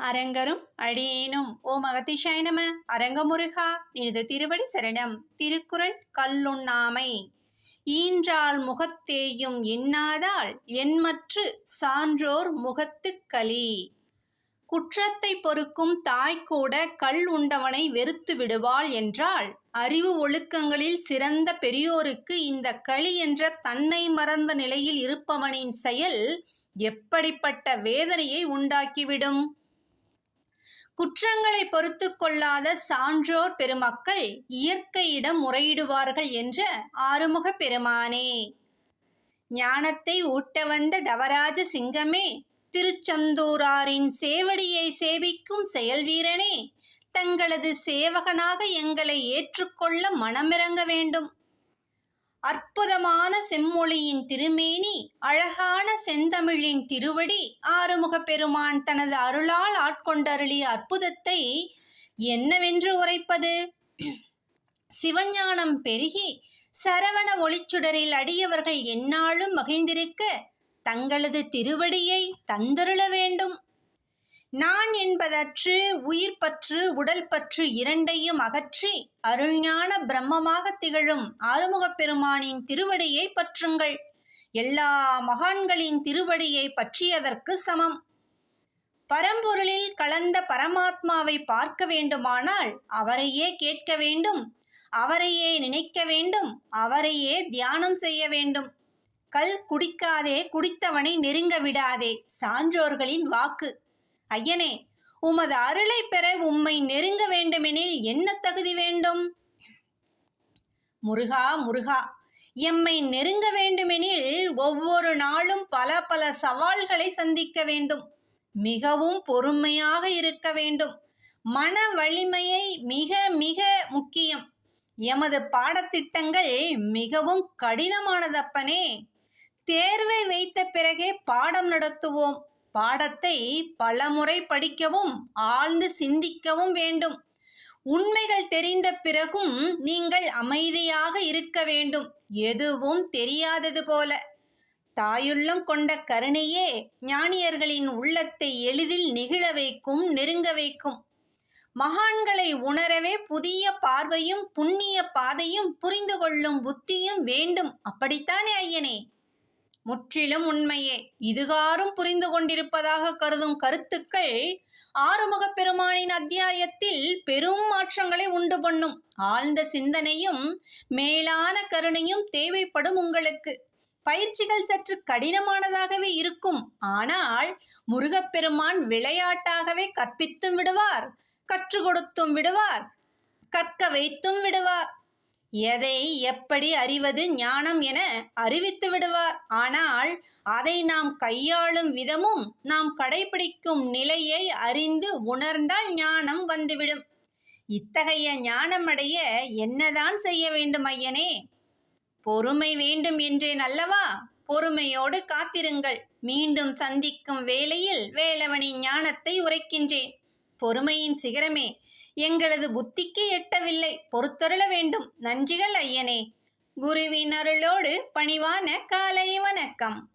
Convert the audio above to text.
அரங்கரும் அடியேனும். ஓ மகதிஷாய நம. அரங்கமுருகா நினது திருவடி சரணம். திருக்குறள் கல்லுண்ணாமை. ஈன்றாள் முகத்தேயும் எண்ணாதால் எண்மற்று சான்றோர் முகத்துக் களி குற்றத்தை பொறுக்கும் தாய் கூட கல் உண்டவனை வெறுத்து விடுவாள் என்றால் அறிவு ஒழுக்கங்களில் சிறந்த பெரியோருக்கு இந்த களி என்ற தன்னை மறந்த நிலையில் இருப்பவனின் செயல் எப்படிப்பட்ட வேதனையை உண்டாக்கிவிடும்? குற்றங்களை பொறுத்து கொள்ளாத சான்றோர் பெருமக்கள் இயற்கையிடம் முறையிடுவார்கள் என்ற ஆறுமுக பெருமானே. ஞானத்தை ஊட்ட வந்த தவராஜ சிங்கமே திருச்செந்தூராரின் சேவடியை சேவிக்கும் செயல்வீரனே தங்களது சேவகனாக எங்களை ஏற்றுக்கொள்ள மனமிறங்க வேண்டும். அற்புதமான செம்மொழியின் திருமேனி அழகான செந்தமிழின் திருவடி ஆறுமுக பெருமான் தனது அருளால் ஆட்கொண்டருளிய அற்புதத்தை என்னவென்று உரைப்பது? சிவஞானம் பெருகி சரவண ஒளிச்சுடரில் அடியவர்கள் எந்நாளும் மகிழ்ந்திருக்க தங்களது திருவடியை தந்தருள வேண்டும். நான் என்பதற்று உயிர் பற்று உடல் பற்று இரண்டையும் அகற்றி அருள்ஞான பிரம்மமாக திகழும் ஆறுமுகப் பெருமானின் திருவடியை பற்றுங்கள். எல்லா மகான்களின் திருவடியை பற்றியதற்கு சமம். பரம்பொருளில் கலந்த பரமாத்மாவை பார்க்க வேண்டுமானால் அவரையே கேட்க வேண்டும் அவரையே நினைக்க வேண்டும் அவரையே தியானம் செய்ய வேண்டும். கல் குடிக்காதே குடித்தவனை நெருங்க விடாதே சான்றோர்களின் வாக்கு. ஐயனே உமது அருளை பெற உம்மை நெருங்க வேண்டுமெனில் என்ன தகுதி வேண்டும்? முருகா முருகா எம்மை நெருங்க வேண்டுமெனில் ஒவ்வொரு நாளும் பல பல சவால்களை சந்திக்க வேண்டும். மிகவும் பொறுமையாக இருக்க வேண்டும். மன வலிமையை மிக மிக முக்கியம். எமது பாடத்திட்டங்கள் மிகவும் கடினமானதப்பனே. தேர்வை வைத்த பிறகே பாடம் நடத்துவோம். பாடத்தை பலமுறை படிக்கவும் ஆழ்ந்து சிந்திக்கவும் வேண்டும். உண்மைகள் தெரிந்த பிறகும் நீங்கள் அமைதியாக இருக்க வேண்டும். எதுவும் தெரியாதது போல. தாயுள்ளம் கொண்ட கருணையே ஞானியர்களின் உள்ளத்தை எளிதில் நெகிழ வைக்கும் நெருங்க வைக்கும். மகான்களை உணரவே புதிய பார்வையும் புண்ணிய பாதையும் புரிந்து கொள்ளும் புத்தியும் வேண்டும். அப்படித்தானே ஐயனே? முற்றிலும் உண்மையே. இதுகாரும் புரிந்து கொண்டிருப்பதாக கருதும் கருத்துக்கள் ஆறுமுகப் பெருமானின் அத்தியாயத்தில் பெரும் மாற்றங்களை உண்டு பண்ணும். ஆழ்ந்த சிந்தனையும் மேலான கருணையும் தேவைப்படும் உங்களுக்கு. பயிற்சிகள் சற்று கடினமானதாகவே இருக்கும். ஆனால் முருகப்பெருமான் விளையாட்டாகவே கற்பித்தும் விடுவார் கற்றுக் கொடுத்தும் விடுவார் கற்க வைத்தும் விடுவார். எதை எப்படி அறிவது ஞானம் என அறிவித்து விடுவார். ஆனால் அதை நாம் கையாளும் விதமும் நாம் கடைபிடிக்கும் நிலையை அறிந்து உணர்ந்தால் ஞானம் வந்துவிடும். இத்தகைய ஞானமடைய என்னதான் செய்ய வேண்டும் ஐயனே? பொறுமை வேண்டும் என்றேன் அல்லவா? பொறுமையோடு காத்திருங்கள். மீண்டும் சந்திக்கும் வேளையில் வேலவனின் ஞானத்தை உரைக்கின்றேன். பொறுமையின் சிகரமே எங்களது புத்திக்கு எட்டவில்லை. பொறுத்தருள வேண்டும். நன்றிகள் ஐயனே. குருவின் அருளோடு பணிவான காலை வணக்கம்.